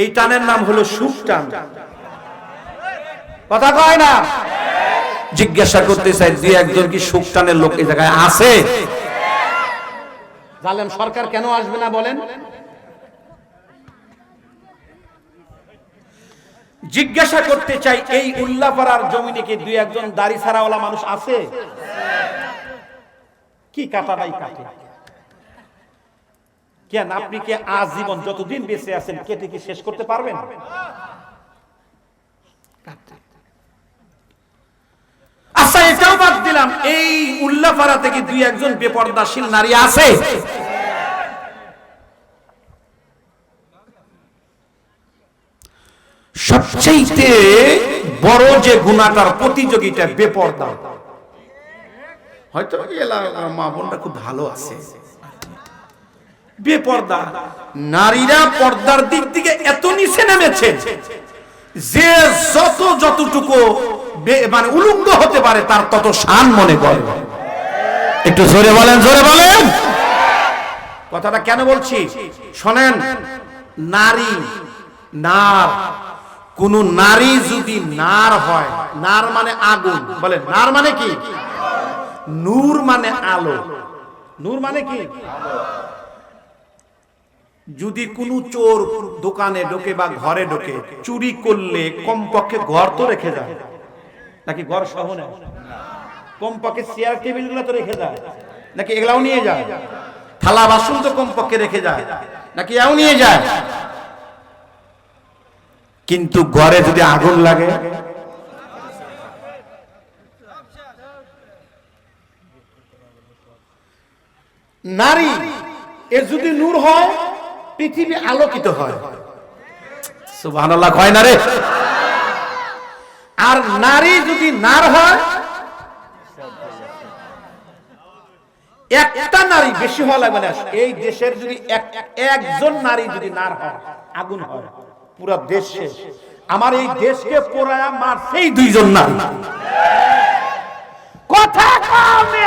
এই টানের নাম হলো সুখ টান। কথা কয় না? জিজ্ঞাসা করতে চাই দুই একজন কি সুখ টানের লোক এই জায়গায় আছে? জালেম সরকার কেন আসবে না বলেন? জিজ্ঞাসা করতে চাই এই উল্লাপাড়ার জমিনে কি দুই একজন দাড়ি ছাড়াওয়ালা মানুষ আছে? কি কাটাটাই কাটে? কেন আপনি কি আজীবন যতদিন বেঁচে আছেন কেটে কি শেষ করতে পারবেন? আচ্ছা এটাও বাদ দিলাম। এই উল্লাপাড়া থেকে দুই একজন বেপর্দাশীল নারী আছে। সবচেয়ে বড় যে গুণাটার প্রতিযোগিতা বেপর্দা, হয়তো মা বোনটা খুব ভালো আছে। বেপর্দা। নারীরা পর্দার দিক থেকে এত নিচে নেমেছে যে যত যতটুকু মানে উলুঙ্গ হতে পারে, তার তত শান মনে করে একটু জোরে বলেন জোরে বলেন। কথাটা কেন বলছি? শোনেন, নারী, নার। কোন নারী যদি নার হয়, নার মানে আগুন। বলেন, নার মানে কি? নূর মানে আলো। নূর মানে কি? যদি কোনো চোর দোকানে ঢোকে বা ঘরে ঢোকে, চুরি করলে কমপক্ষে ঘর তো রেখে যায়। নাকি ঘর সহ নেয়? কমপক্ষে চেয়ার টেবিলগুলো তো রেখে যায়। নাকি এগুলাও নিয়ে যায়? থালা, বাসন তো কমপক্ষে রেখে যায়। নাকি এও নিয়ে যায়? কিন্তু ঘরে যদি আগুন লাগে, নারী, এর যদি নূর হয় পৃথিবী আলোকিত হয়। সুবহানাল্লাহ না রে আর নারী যদি নার হয়, একটা নারী বেশি হওয়া লাগবে না। এই দেশের যদি এক- একজন নারী যদি নার হয়, আগুন হয়, পুরো দেশ শেষ। আমার এই দেশকে পোড়ায়া মারছেই দুইজন নারী। কথা কমে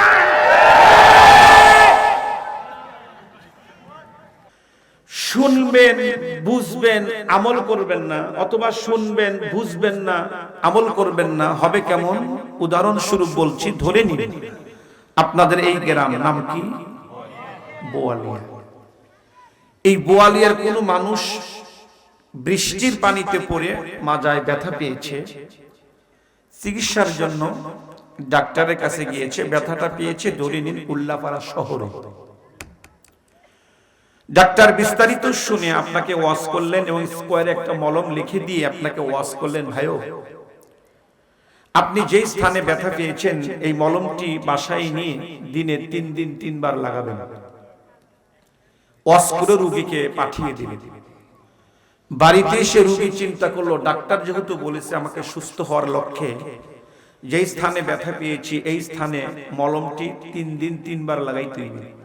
শুনবেন, বুঝবেন, আমল করবেন না, অথবা শুনবেন, বুঝবেন না, আমল করবেন না, হবে কেমন? উদাহরণস্বরূপ বলছি, ধরে নিন, আপনাদের এই গ্রাম নাম কি? বোয়ালিয়া। এই বোয়ালিয়ার কোন মানুষ বৃষ্টির পানিতে পড়ে মাজায় ব্যথা পেয়েছে, চিকিৎসার জন্য ডাক্তারের কাছে গিয়েছে, ব্যথাটা পেয়েছে, ধরে নিন, উল্লাপাড়া শহরে। ডাক্তার বিস্তারিত শুনে আপনাকে ওয়াশ করলেন এবং স্কোয়ারে একটা মলম লিখে দিয়ে আপনাকে ওয়াশ করলেন, ভাইও। আপনি যেই স্থানে ব্যথা পেয়েছেন, এই মলমটি বাসায় নিয়ে দিনে তিন দিন তিনবার লাগাবেন। ওয়াশ করে রুগীকে পাঠিয়ে দিলেন। বাড়িতে এসে রুগী চিন্তা করল, ডাক্তার যেহেতু বলেছে আমাকে সুস্থ হওয়ার লক্ষ্যে, যেই স্থানে ব্যথা পেয়েছি, এই স্থানে মলমটি তিন দিন তিনবার লাগাইতে হবে।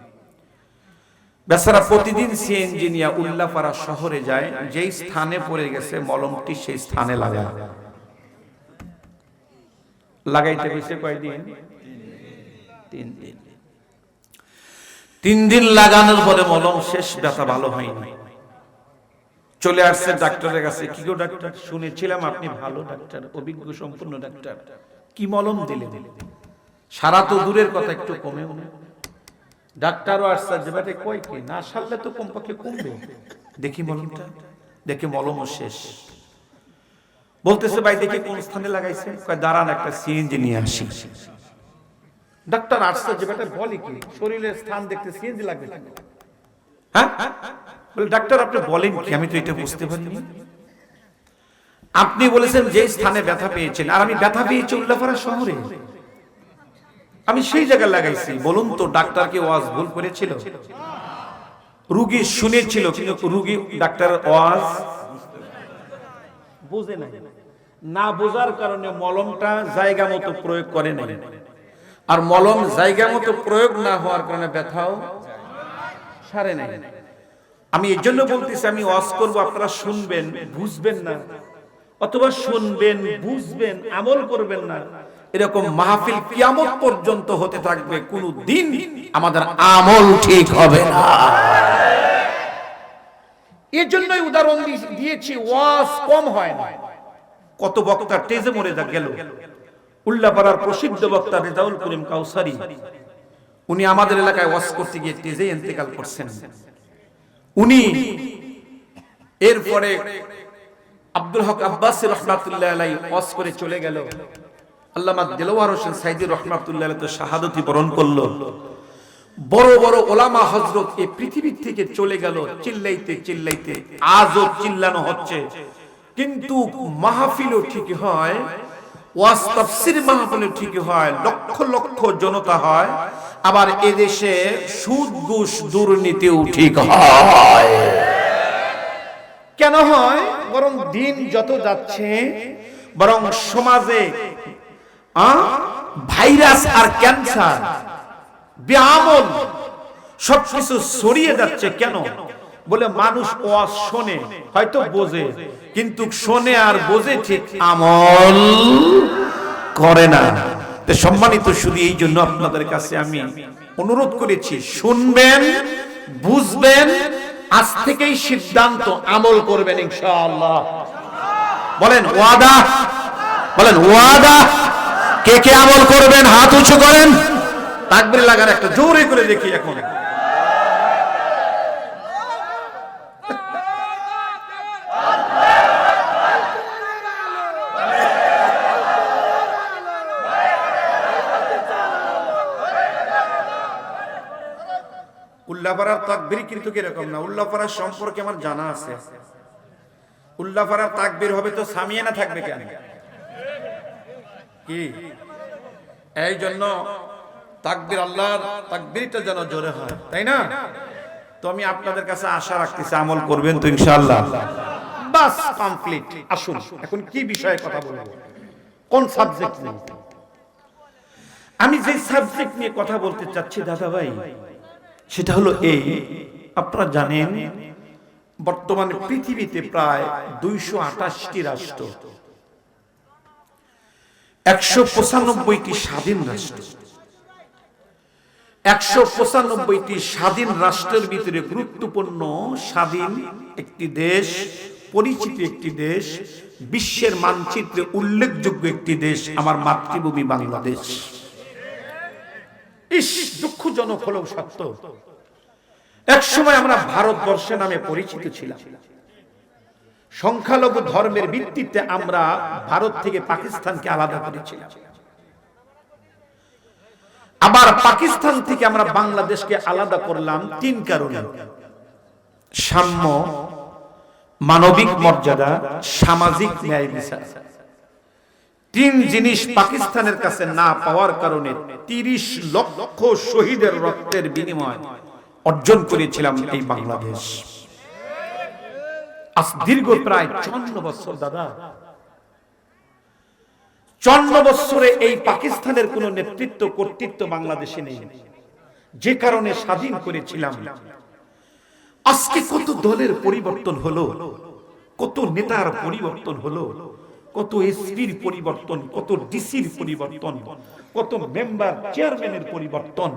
বেচারা প্রতিদিন সিএনজি নিয়ে উল্লাপাড়া শহরে যায়, যেই স্থানে পড়ে গেছে মলমটি, সেই স্থানে লাগায়। লাগাইতে গেছে কয়দিন? তিন দিন। তিন দিন লাগানোর পরে মলম শেষ, ব্যথা ভালো হয়নি। চলে আসছে ডাক্তারের কাছে, কি গো ডাক্তার? শুনেছিলাম আপনি ভালো ডাক্তার, অভিজ্ঞ সম্পূর্ণ ডাক্তার। কি মলম দিলে দিলে সারা তো দূরের কথা, একটু কমেও মনে ডাক্তারও আসছে যে বেটে কই কি, না সারলে তো কমপক্ষে কমবে। দেখি মলমটা, দেখি মলমও শেষ। বলতেছে, ভাই, দেখি কোন স্থানে লাগাইছে। কয়, দাঁড়ান, একটা সিএনজি নিয়ে আসি। ডাক্তার আসছে যে বেটা বলে কি, শরীরের স্থান দেখতে সিএনজি লাগবে? হ্যাঁ? বলে, ডাক্তার, আপনি বলেন কি? আমি তো এটা বুঝতে পারিনি। আপনি বলেছেন যে স্থানে ব্যথা পেয়েছেন। আর আমি ব্যথা পেয়েছি উল্লাপাড়া শহরে। আমি সেই জায়গায় লাগাইছি। বলুন তো ডাক্তার কি ওয়াজ ভুল করেছিল? রুগী শুনেছিল, কিন্তু রুগী ডাক্তার ওয়াজ বুঝে নাই। না বোঝার কারণে মলমটা জায়গা মতো প্রয়োগ করে নাই। আর মলম জায়গা মতো প্রয়োগ না হওয়ার কারণে ব্যথাও সারে নাই। আমি এর জন্য বলতেছি, আমি ওয়াজ করব, আপনারা শুনবেন, বুঝবেন না। অথবা শুনবেন, বুঝবেন, আমল করবেন না। এরকম মাহফিল কিয়ামত পর্যন্ত হতে থাকবে কোন দিন আমাদের আমল ঠিক হবে না। এর জন্যই উদাহরণ দিয়েছি ওয়াজ কম হয় না। কত বক্তা টেজে মরে যা গেল। উল্লাপাড়ার প্রসিদ্ধ বক্তা রেজাউল করিম কাউসারি উনি আমাদের এলাকায় ওয়াজ করতে গিয়ে টেজে ইন্তেকাল করছেন। উনি এরপরে আব্দুল হক আব্বাস রহমাতুল্লাহ আলাই ওয়াজ করে চলে গেল। আল্লামা দেলোয়ার হোসেন রহমাতুল্লাহ তো শাহাদতি বরণ করল। বড় বড় ওলামা হজরত এই থেকে চলে গেল, চিল্লাইতে চিল্লাইতে আজও চিল্লানো হচ্ছে। কিন্তু মাহফিলও ঠিক হয় মাহফিলও ঠিক হয়, লক্ষ লক্ষ জনতা হয়, আবার এদেশে সুদ ঘুষ দুর্নীতিও ঠিক হয়। কেন হয়? বরং দিন যত যাচ্ছে, বরং সমাজে ভাইরাস আর ক্যান্সার। ব্যামল সবকিছু ছড়িয়ে যাচ্ছে কেন? বলে মানুষ ওয়াজ শোনে, হয়তো বোঝে, কিন্তু শোনে আর বোঝে ঠিক আমল করে না। সম্মানিত শুধু এই জন্য আপনাদের কাছে আমি অনুরোধ করেছি, শুনবেন, বুঝবেন, আজ থেকেই সিদ্ধান্ত আমল করবেন ইনশাআল্লাহ। বলেন ওয়াদা বলেন ওয়াদা। কে কে আমল করবেন? হাত উঁচু করেন। তাকবির লাগার একটা জোরে করে দেখি এখন। উল্লাপাড়ার তাকবির কিন্তু কীরকম না? উল্লাপাড়ার সম্পর্কে আমার জানা আছে। উল্লাপাড়ার তাকবির হবে তো সামিয়ানা থাকবে কেন? কি? এই জন্য তাকবির আল্লাহর তাকবিরটা যেন জোরে হয়, তাই না? তো আমি আপনাদের কাছে আশা রাখতেছি, আমল করবেন তো ইনশাআল্লাহ। বাস, কমপ্লিট, আসুন, এখন কি বিষয়ে কথা বলব? কোন সাবজেক্ট নিয়ে? আমি যে সাবজেক্ট নিয়ে কথা বলতে চাচ্ছি, দাদা ভাই, সেটা হলো এই আপনারা জানেন, বর্তমানে পৃথিবীতে প্রায় দুইশো আঠাশটি রাষ্ট্র। একশো পঁচানব্বইটি স্বাধীন রাষ্ট্র। একশো পঁচানব্বইটি স্বাধীন রাষ্ট্রের ভিতরে গুরুত্বপূর্ণ স্বাধীন একটি দেশ, পরিচিত একটি দেশ, বিশ্বের মানচিত্রে উল্লেখযোগ্য একটি দেশ আমার মাতৃভূমি বাংলাদেশ। ইস, দুঃখজনক হলেও সত্য। এক সময় আমরা ভারতবর্ষে নামে পরিচিত ছিলাম। সংখ্যালঘু ধর্মের ভিত্তিতে আমরা ভারত থেকে পাকিস্তানকে আলাদা করেছিলাম। আবার পাকিস্তান থেকে আমরা বাংলাদেশকে আলাদা করলাম তিন কারণে। সাম্য, মানবিক মর্যাদা, সামাজিক ন্যায় বিচার। তিন জিনিস পাকিস্তানের কাছে না পাওয়ার কারণে তিরিশ লক্ষ শহীদের রক্তের বিনিময় অর্জন করেছিলাম এই বাংলাদেশ। দীর্ঘ প্রায় চন্ন বছর, দাদা। চন্ন বছরে এই পাকিস্তানের কোন নেতৃত্ব, কর্তৃত্ব বাংলাদেশে নেই। যে কারণে স্বাধীন করেছিলাম। আজকে কত দলের পরিবর্তন হলো, কত নেতার পরিবর্তন হলো। কত এসপির পরিবর্তন, কত ডিসির পরিবর্তন, কত মেম্বার চেয়ারম্যানের পরিবর্তন,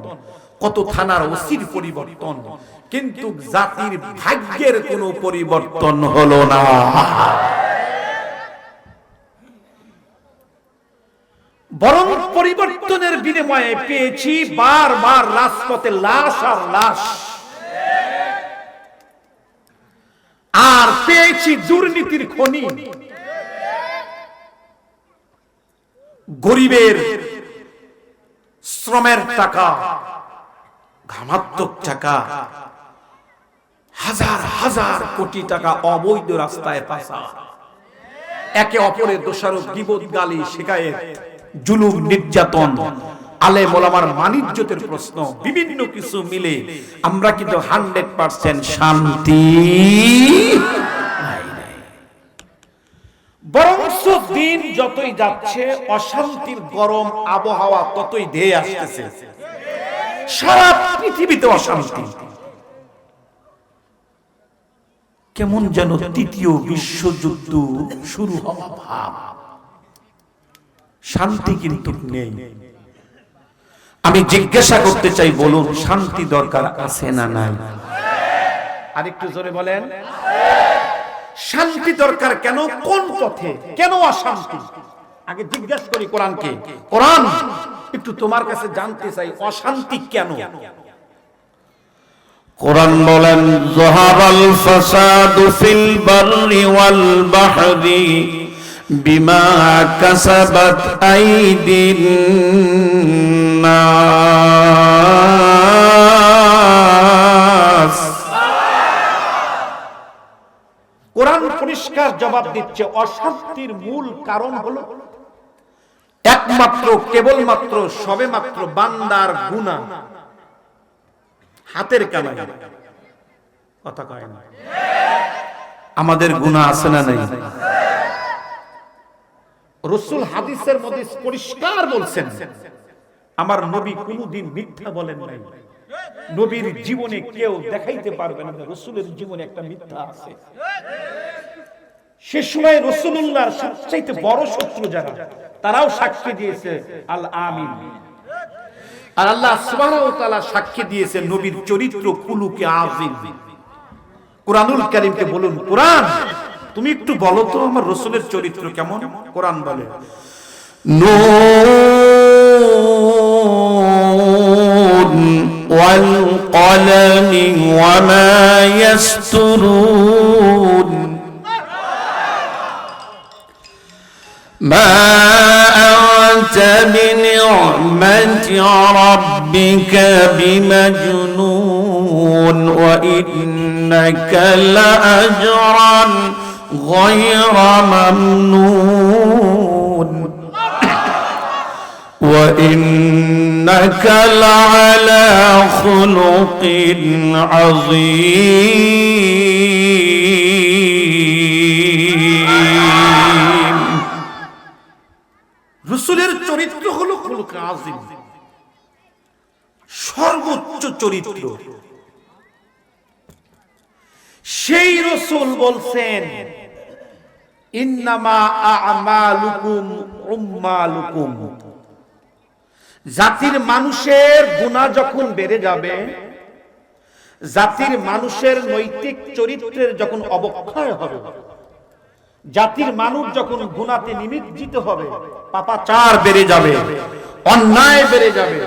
কত থানার ওসির পরিবর্তন। কিন্তু জাতির ভাগ্যের কোনো পরিবর্তন হলো না। বরং পরিবর্তনের বিনিময়ে পেয়েছি বারবার রাজপথে লাশ আর লাশ। আর পেয়েছি দুর্নীতির খনি। গরিবের শ্রমের টাকা, ঘামাত্মক টাকা, হাজার হাজার কোটি টাকা অবৈধ রাস্তায় পাসা একে অপরের দোষারোপ বিপদ গালি শেখায়েত জুলুম, নির্যাতন আলে মোলামার মানিজ্যতের প্রশ্ন, বিভিন্ন কিছু মিলে আমরা কিন্তু হান্ড্রেড পার্সেন্ট শান্তি। দিন যতই যাচ্ছে, অশান্তির গরম আবহাওয়া ততই ধেয়ে আসতেছে। সারা পৃথিবীতে অশান্তি। কেমন যেন তৃতীয় বিশ্বযুদ্ধ শুরু হওয়া ভাব। শান্তি কিন্তু নেই। আমি জিজ্ঞাসা করতে চাই, বলুন, শান্তি দরকার আছে না নাই? আর একটু জোরে বলেন। শান্তি দরকার কেন? কোন পথে? কেন অশান্তি? আগে জিজ্ঞাসা করি কোরআনকে। কোরআন, একটু তোমার কাছে জানতে চাই, অশান্তি কেন? কোরআন বলেন জহারাল ফাসাদু ফিল বাররি ওয়াল বাহরি বিমা কাসাবাত আইদিন নাস কোরআন পরিষ্কার জবাব দিচ্ছে, অশান্তির মূল কারণ হলো একমাত্র, কেবলমাত্র সবে মাত্র বান্দার গুণা হাতের কামাই। কথা কয় না। আমাদের গুনাহ আছে না নাই? রসুল হাদিসের মধ্যে পরিষ্কার বলছেন, আমার নবী কোনদিন মিথ্যা বলেন নাই। নবীর জীবনে কেউ দেখাইতে পারবে না রসুলের জীবনে একটা মিথ্যা আছে। সে সময় রসুল্লাহর সবচাইতে বড় শত্রু যারা, তারাও সাক্ষী দিয়েছে, আল আমিন। আর আল্লাহ সুবাহ সাক্ষী দিয়েছে নবীর চরিত্র কুলুকে আজিম কোরআনুল কারিমকে বলুন, কোরআন, তুমি একটু বলো তো আমার রসুলের চরিত্র কেমন? কোরআন বলে নো والقلم وما يسترون. ما أنت بنعمة ربك بمجنون وإنك لأجرا غير ممنون. وإنك لعلى خلق عظيم রসুলের চরিত্র হলো খুলুক আজিম সর্বোচ্চ চরিত্র সেই রসুল বলছেন ইন্নামা আমালুকুম উম্মালুকুম জাতির মানুষের গুনাহ যখন বেড়ে যাবে জাতির মানুষের নৈতিক চরিত্রের যখন অবক্ষয় হবে জাতির মানুষ যখন গুনাতে নিমজ্জিত হবে পাপাচার বেড়ে যাবে অন্যায় বেড়ে যাবে।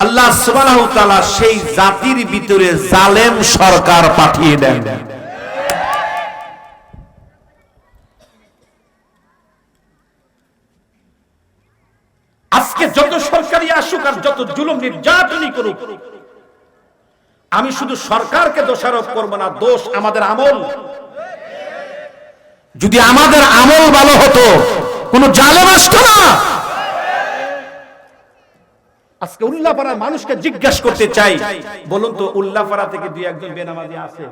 আল্লাহ সুবহানাহু তাআলা সেই জাতির ভিতরে জালেম সরকার পাঠিয়ে দেন। আজকে যত সরকারি আসুক আর যত জুলুম নির্যাতনই করুক, আমি শুধু সরকারকে দোষারোপ করব না, দোষ আমাদের আমল। যদি আমাদের আমল ভালো হতো, কোন জালেম আসতো না। আজকে উল্লাপাড়ার মানুষকে জিজ্ঞেস করতে চাই, বলুন তো উল্লাপাড়া থেকে দুই একজন বেনামাজি আছে?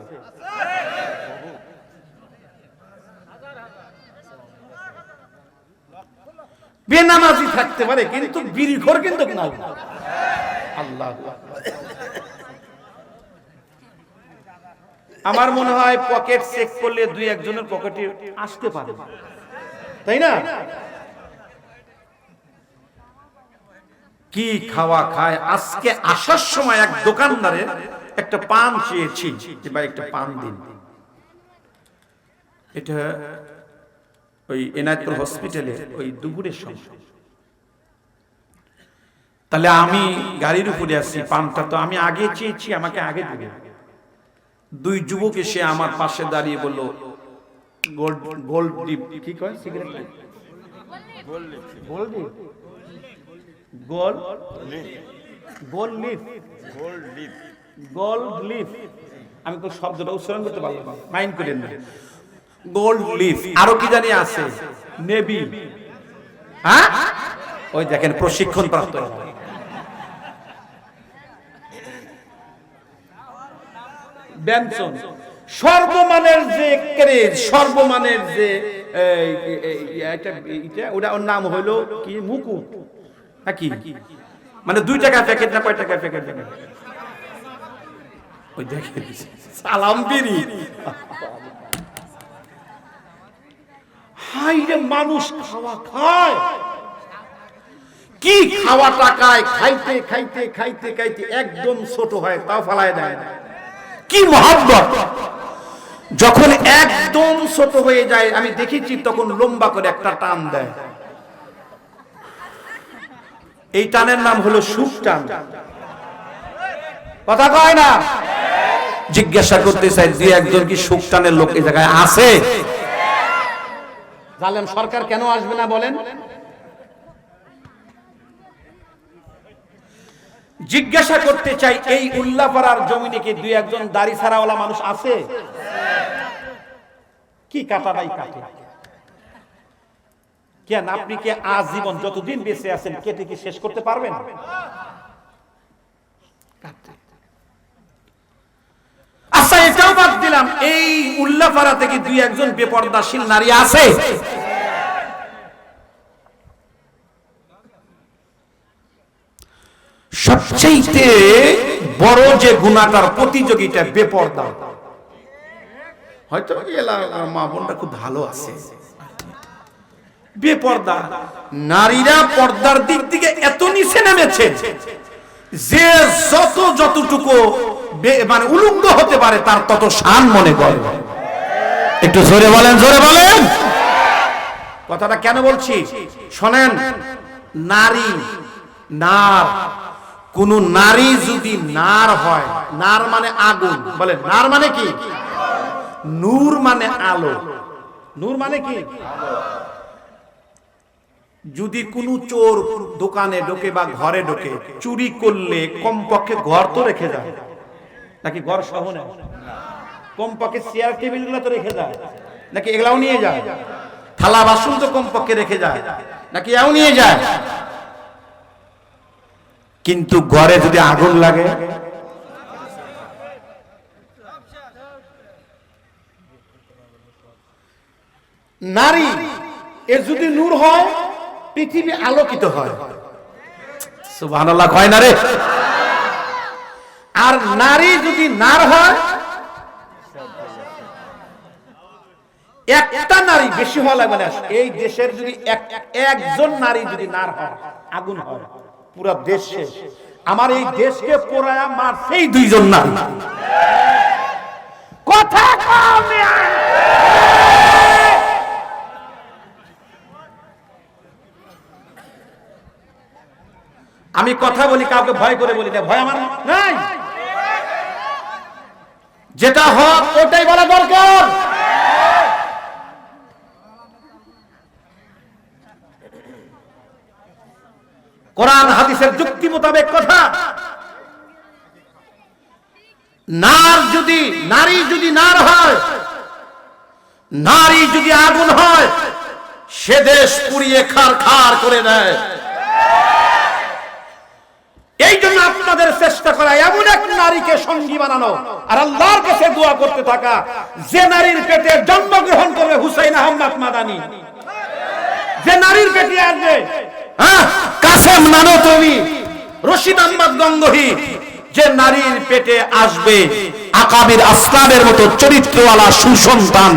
বেনামাজি থাকতে পারে, কিন্তু বিড়িখোর কিন্তু নাই আল্লাহ। আমার মনে হয় পকেট চেক করলে দুই একজনের পকেটে আসতে পারে। তাই না? কি খাওয়া খায়? আজকে আসার সময় এক দোকানদারে একটা পান চেয়েছি ভাই একটা পান দিন। এটা ওই এনায়তপুর হসপিটালে ওই দুপুরের সময়। তাহলে আমি গাড়ির উপরে আসছি পানটা তো আমি আগে চেয়েছি, আমাকে আগে দিবে। দুই যুবক এসে আমার পাশে দাঁড়িয়ে বলল, গোল্ড গোল্ড ডিপ। কি কয়? Cigarette gold dip? Gold gold leaf. Gold leaf. আমি তো শব্দটা উচ্চারণ করতে পারলাম মাইন্ড করেন না। গোল্ড লিফ, আরও কি জানি আছে? নেভি। হ্যাঁ? ওই দেখেন প্রশিক্ষণ প্রাপ্ত সর্বমানের যে ক্রেজ, সর্বমানের যে ওটা ওর নাম হলো কি? মুকুট। নাকি? মানে দুই টাকা প্যাকেট না কয় টাকা প্যাকেট? ওই দেখেন, সালাম বিরি হাই রে মানুষ খাওয়া খায়। কি খাওয়া টাকায় খাইতে খাইতে খাইতে খাইতে একদম ছোট হয় ফালায় দেয় কি মহাব্বত! যখন একদম ছোট হয়ে যায়, আমি দেখেছি তখন লম্বা করে একটা টান দেয়। এই টানের নাম হলো সুখ টান। কথা কয় না? জিজ্ঞাসা করতে চাই, যে একজন কি সুখ টানের লোক এই জায়গায় আছে? জালেম সরকার কেন আসবে না বলেন? জিজ্ঞাসা করতে চাই, এই উল্লাপাড়ার জমিনে কি দুই একজন দাড়ি ছাড়াওয়ালা মানুষ আছে? কি কাটারাই কাটে? কেন আপনি কি আজীবন যতদিন বেঁচে আছেন, কেটে কি শেষ করতে পারবেন আচ্ছা এটাও বাদ দিলাম, এই উল্লাপাড়া থেকে দুই একজন বেপর্দাশীল নারী আছে? সবচেয়ে বড় যে গুণাটার প্রতিযোগিতা বেপর্দা। হয়তো মা বোনটা খুব ভালো আছে। বেপর্দা। নারীরা পর্দার দিক থেকে এত নিচে নেমেছে যে যত যতটুকু মানে উলুঙ্গ হতে পারে তার তত শান মনে করে। একটু জোরে বলেন জোরে বলেন। কথাটা কেন বলছি? শোনেন নারী নার কোন নারী যদি নার হয় নার মানে আগুন। বলেন নার মানে কি? নূর মানে আলো। নূর মানে কি? যদি কোনো চোর দোকানে ঢোকে বা ঘরে ঢোকে চুরি করলে কমপক্ষে ঘর তো রেখে যায়। নাকি ঘর সহ নেয়? কমপক্ষে চেয়ার টেবিলগুলো তো রেখে যায়। নাকি এগুলাও নিয়ে যায়? থালা, বাসন তো কমপক্ষে রেখে যায়। নাকি এও নিয়ে যায়? কিন্তু ঘরে যদি আগুন লাগে, নারী এর যদি নূর হয়, পৃথিবী আলোকিত হয়। সুবহানাল্লাহ, কয় না রে আর নারী যদি নার হয়, একটা নারী বেশি হওয়া লাগবে এই দেশের যদি একজন নারী যদি নার হয়, আগুন হয়, পুরো দেশ শেষ। আমার এই দেশকে পোড়ায়া মারছেই দুইজন নারী। কথা আমি কথা বলি, কাউকে ভয় করে বলি ভয় আমার নাই। যেটা হক, ওটাই বলা দরকার। কোরআন, হাদিসের যুক্তি মোতাবেক কথা। নার যদি, নারী যদি নার হয়, নারী যদি আগুন হয়, সে দেশ পুড়িয়ে খার খার করে দেয়। এই জন্য আপনাদের চেষ্টা করা এমন এক নারীকে সঙ্গী বানানো। আর আল্লাহর কাছে দোয়া করতে থাকা, যে নারীর পেটে জন্মগ্রহণ করবে হুসাইন আহমদ মাদানি। যে নারীর পেটে আসবে হ্যাঁ কাসেম নানো তুমি রশিদ আহমদ গঙ্গহি, যে নারীর পেটে আসবে আকাবির আসলামের মতো চরিত্রওয়ালা সুসন্তান,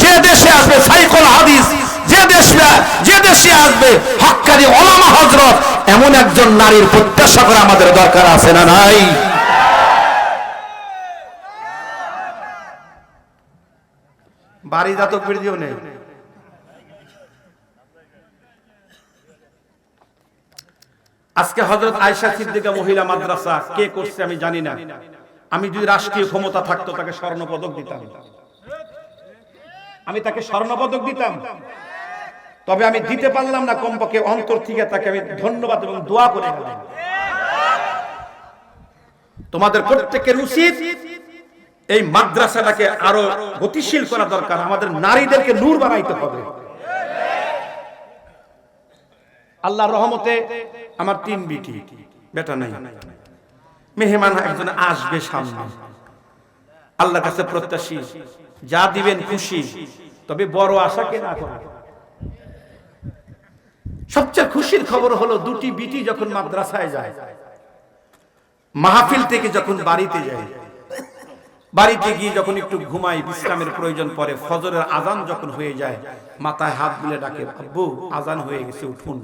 যে দেশে আসবে সাইকুল হাদিস যে দেশে যে দেশে আসবে, হক্কারি ওলামা হজরত এমন একজন নারীর প্রত্যাশা করা আমাদের দরকার আছে না নাই? বাড়ি জাতক বীর্য নেই। আজকে হজরত আয়সা সিদ্দিকা মহিলা মাদ্রাসা, কে করছে আমি জানি না। আমি যদি রাষ্ট্রীয় ক্ষমতা থাকতো, তাকে স্বর্ণ পদক দিতাম। আমি তাকে স্বর্ণ পদক দিতাম। তবে আমি দিতে পারলাম না কমপক্ষে অন্তর থেকে তাকে আমি ধন্যবাদ এবং দোয়া করে গেলাম তোমাদের প্রত্যেকের উচিত এই মাদ্রাসাটাকে আরও গতিশীল করা দরকার। আমাদের নারীদেরকে নূর বানাইতে হবে। আল্লাহর রহমতে আমার তিন বিটি, বেটা নাই। মেহমান একজন আসবে সামনে। আল্লাহর কাছে প্রত্যাশী। যা দিবেন খুশি। তবে বড় আশা কে না করে? সবচেয়ে খুশির খবর হলো দুটি বিটি যখন মাদ্রাসায় যায়, মাহফিল থেকে যখন বাড়িতে যায়, বাড়িতে গিয়ে যখন একটু ঘুমাই বিশ্রামের প্রয়োজন পড়ে, ফজরের আজান যখন হয়ে যায়, মাথায় হাত দিলে ডাকে, আব্বু আজান হয়ে গেছে, উঠুন।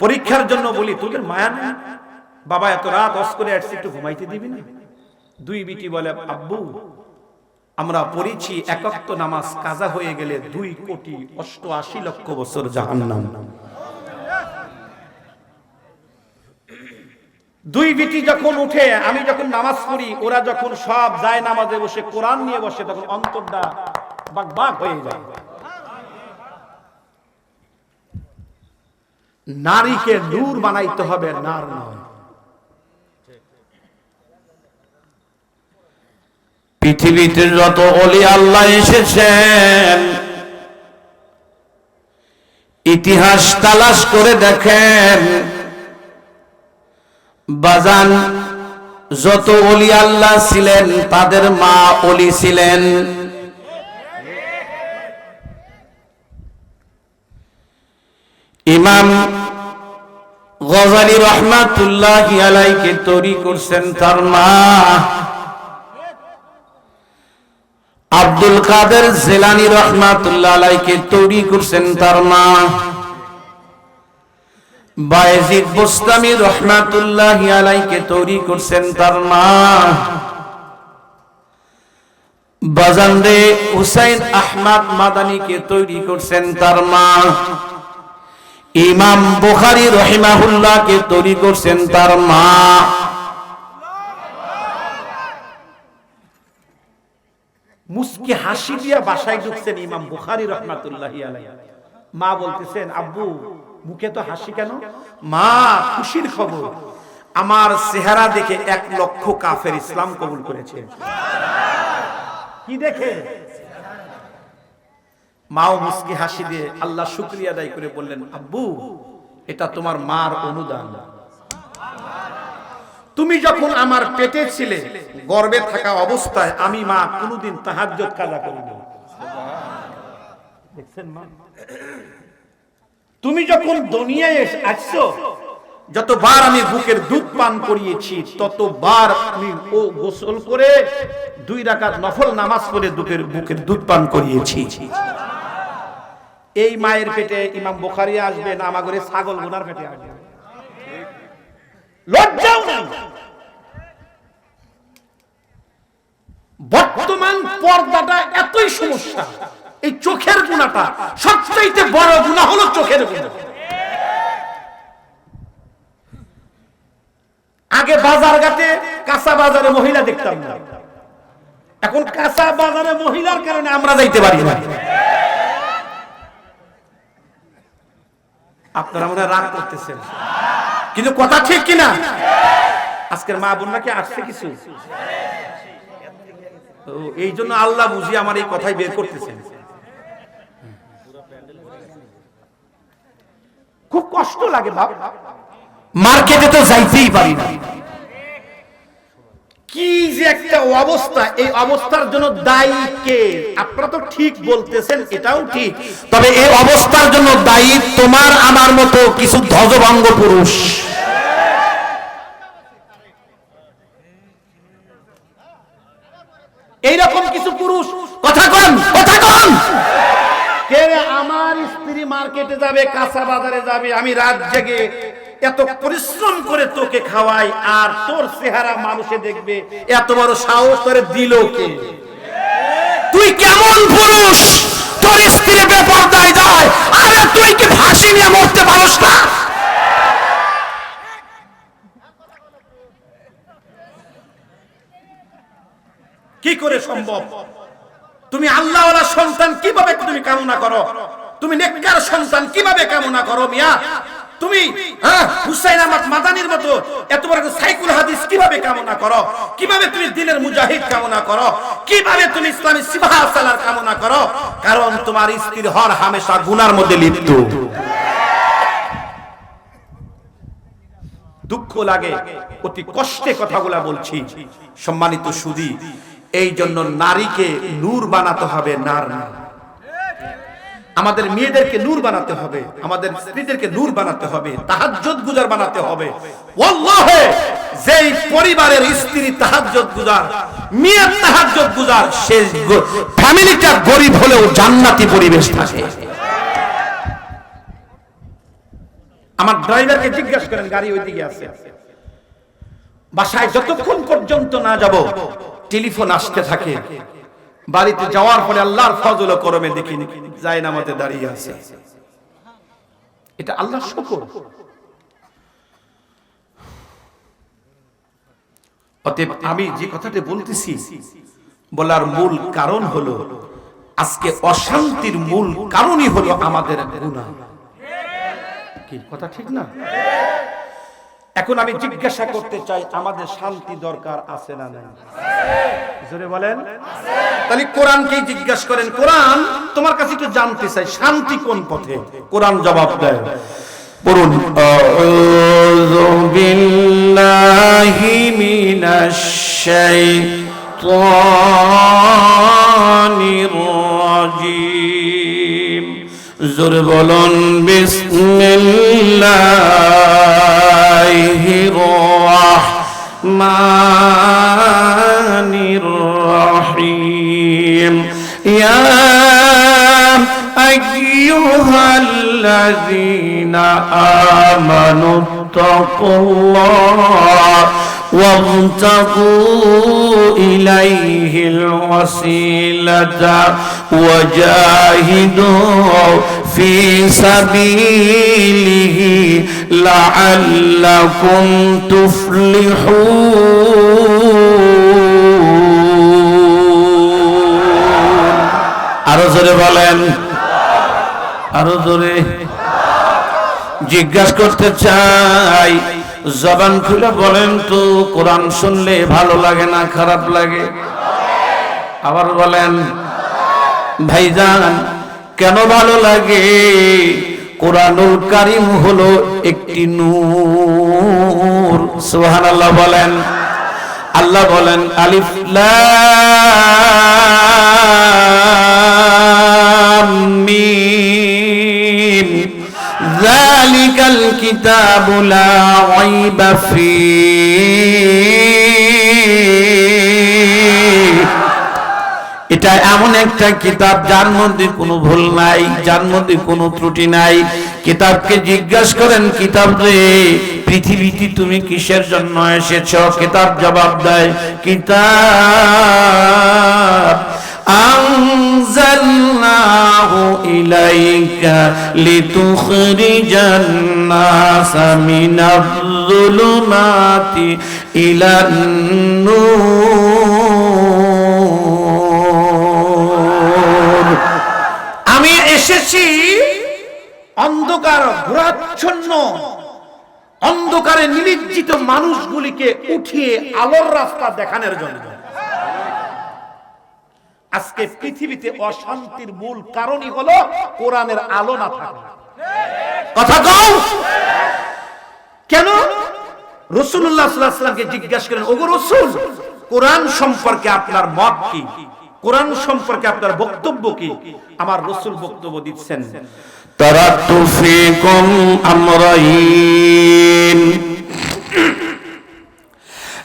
পরীক্ষার জন্য বলি, তোদের মায়া নেই? বাবা, এত রাত অস করে একটু ঘুমাইতে দিবি না? দুই বিটি বলে, আব্বু আমরা পড়েছি একাত্ম নামাজ, কাজা হয়ে গেলে দুই কোটি অষ্টআশি লক্ষ বছর জাহান্নাম। দুই বিটি যখন উঠে, আমি যখন নামাজ পড়ি, ওরা যখন সব যায় নামাজে বসে, কোরআন নিয়ে বসে, তখন অন্তরটা বাক বাক হয়ে যায়। নারীকে নূর বানাইতে হবে, নার নয়। পৃথিবীতে যত অলি আল্লাহ এসেছেন, ইতিহাস তালাশ করে দেখেন, বাজান যত অলি আল্লাহ ছিলেন, তাদের মা অলি ছিলেন। ইমাম গজালি রহমাতুল্লাহ আলাইকে তৈরি করছেন তার মা। আব্দুল কাদের জেলানি রহমাতুল্লাহ আলাইকে তৈরি করছেন তার মা। বায়েজিদ বুস্তামি রহমাতুল্লাহ আলাইকে তৈরি করছেন তার মা। বাজান্দে হুসাইন আহমদ মাদানিকে তৈরি করছেন তার মা। ইমাম বুখারী রহিমাহুল্লাহকে তৈরি করছেন তার মা। মুসকি হাসি দিয়া বাসায় ঢুকছেন ইমাম বুখারি রহমাতুল্লাহ মা বলতেছেন আব্বু মুখে তো হাসি কেন? মা খুশির খবর। আমার চেহারা দেখে এক লক্ষ কাফের ইসলাম কবুল করেছে। কি দেখে? মাও মুসকি হাসি দিয়ে আল্লাহ শুক্রিয়া আদায় করে বললেন আব্বু এটা তোমার মার অনুদান। তুমি যখন আমার পেটে ছিলে, গর্বে থাকা অবস্থায় আমি মা কোনোদিন তাহাজ্জত কাজা মা? তুমি যখন দুনিয়ায় আসছো, যতবার আমি বুকের দুধ পান করিয়েছি, ততবার আমি ও গোসল করে দুই রাকাত নফল নামাজ পড়ে দুধের, বুকের দুধ পান করিয়েছি। এই মায়ের পেটে ইমাম বুখারী আসবে না, আমাগরে ছাগল গুনার পেটে আসবে লজ্জাও নাই। বর্তমান পর্দাটা এতই সমস্যা। এই চোখের গুণাটা সবচাইতে বড় গুণা হলো চোখের গুণা। আগে বাজার ঘাটে কাঁচা বাজারে মহিলা দেখতাম না। এখন কাঁচা বাজারে মহিলার কারণে আমরা যাইতে পারি না। আপনারা মনে রাগ করতেছেন। কিন্তু কথা ঠিক কিনা? আজকের মা বোনরা কি আসছে কিছু? এই জন্য আল্লাহ বুঝি আমার এই কথাই বের করতেছেন। খুব কষ্ট লাগে বাপ। মার্কেটে তো যাইতেই পারি না। কি যে একটা অবস্থা এই অবস্থার জন্য দায়ী কে? আপনারা তো ঠিক বলতেছেন এটাও ঠিক। তবে এই অবস্থার জন্য দায়ী তোমার আমার মতো কিছু ধ্বজভঙ্গ পুরুষ। এইরকম কিছু পুরুষ। কথা কন কথা কন। কে আমার স্ত্রী মার্কেটে যাবে কাঁচা বাজারে যাবে আমি রাত জেগে এত পরিশ্রম করে তোকে খাওয়াই আর তোর চেহারা মানুষে দেখবে, এত বড় সাহস তোরে দিল কে? তুই কেমন পুরুষ? তোর স্ত্রী বেপরদায় যায়, আরে তুই কি ফাঁসি নিয়ে মরতে পারস না? কি করে সম্ভব? তুমি আল্লাহওয়ালা সন্তান কীভাবে তুমি কামনা করো? তুমি নেককার সন্তান কীভাবে কামনা করো মিয়া? তুমি হ্যাঁ, হুসাইন আহমদ মাদানির মতো এত বড় সাইকুল হাদিস কীভাবে কামনা করো? কীভাবে তুমি দিনের মুজাহিদ কামনা করো? কীভাবে তুমি ইসলামী সিবাহ সালার কামনা করো? কারণ তোমার স্ত্রীর হর হামেশা গুনার মধ্যে লিপ্ত। দুঃখ লাগে অতি কষ্টে কথাগুলা বলছি। সম্মানিত সুদী এই জন্য নারীকে নূর বানাতে হবে নার। না আমাদের মেয়েদেরকে নূর বানাতে হবে, আমাদের স্ত্রীদেরকে নূর বানাতে হবে, তাহাজ্জুদ গুজার বানাতে হবে। ওয়াল্লাহে, যেই পরিবারের স্ত্রী তাহাজ্জুদ গুজার মেয়ে তাহাজ্জুদ গুজার, সে ফ্যামিলিটা গরিব হলেও জান্নাতি পরিবেশ থাকে। আমার ড্রাইভারকে জিজ্ঞাসা করেন, গাড়ি ওইদিকে আছে। বাসায় যতক্ষণ পর্যন্ত না যাব, টেলিফোন আসতে থাকে। বাড়িতে যাওয়ার পরে আল্লাহর ফজল করমে দেখি যায় নামাতে দাঁড়িয়ে আছে। এটা আল্লাহর শুকর। অতএব আমি যে কথাটা বলতেছি, বলার মূল কারণ হলো, আজকে অশান্তির মূল কারণই হলো আমাদের গুনাহ। কি, কথা ঠিক না? এখন আমি জিজ্ঞাসা করতে চাই আমাদের শান্তি দরকার আছে না নাই? জোরে বলেন। তাহলে কোরআনকেই জিজ্ঞাসা করেন কোরআন তোমার কাছে একটু জানতে চাই শান্তি কোন পথে? কোরআন জবাব দেয়। পড়ুন আউযু বিল্লাহি মিনাশ শাইতানির রাজিম। زر بلون بسم الله الرحمن الرحيم يا أيها الذين آمنوا اتقوا الله وابتغوا إليه الوسيلة وجاهدوا في سبيله لعلكم تفلحون আরো জোরে বলেন আরো জোরে জিজ্ঞাসা করতে চাই জবান খুলে বলেন তো, কোরআন শুনলে ভালো লাগে না, খারাপ লাগে? আবার বলেন, ভাইজান, কেন ভালো লাগে? কোরআনুল কারিম হলো একটি নূর। সুবহানাল্লাহ বলেন, আল্লাহ বলেন, আলিফ মিম। যালিকাল কিতাবু লা রাইবা এটা এমন একটা কিতাব যার মধ্যে কোনো ভুল নাই, যার মধ্যে কোনো ত্রুটি নাই। কিতাবকে জিজ্ঞাসা করেন, কিতাব রে, পৃথিবীতে তুমি কিসের জন্য এসেছ? কিতাব জবাব দেয়, কিতাব أنزلناه إليك لتخرج الناس من الظلمات إلى النور আমি এসেছি অন্ধকার ঘোরাচ্ছন্ন অন্ধকারে নিমজ্জিত মানুষগুলিকে উঠিয়ে আলোর রাস্তা দেখানোর জন্য আজকে পৃথিবীতে অশান্তির মূল কারণই হলো কোরআনের আলো না থাকা। কথা কম কেন? রসুল্লাহামকে জিজ্ঞাসা করেন ওগো রসুল কোরআন সম্পর্কে আপনার মত কি? কোরআন সম্পর্কে আপনার বক্তব্য কি? আমার রসুল বক্তব্য দিচ্ছেন তারা তুফিকুম আমরা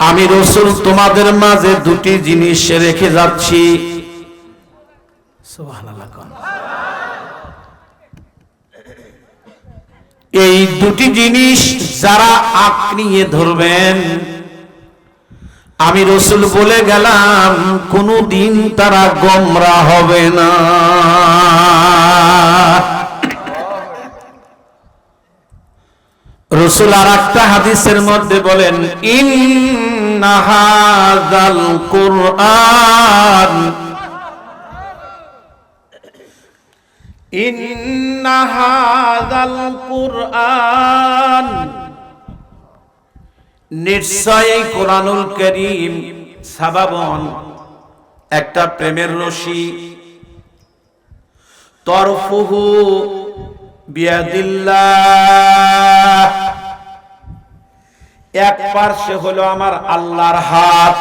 আমি রসুল তোমাদের মাঝে দুটি জিনিস রেখে যাচ্ছি। এই দুটি জিনিস যারা আঁকড়িয়ে ধরবেন, আমি রসুল বলে গেলাম কোনো দিন তারা গমরা হবে না। রসুল আর একটা হাদিসের মধ্যে বলেন ইন্নাহাদাল কুরআন। ইন্না হাযাল কুরআন। নিশ্চয় কোরআনুল করিম সাবাবন একটা প্রেমের রশি। তরফুহু বিয়াদিল্লাহ। এক পার্শ্বে হলো আমার আল্লাহর হাত।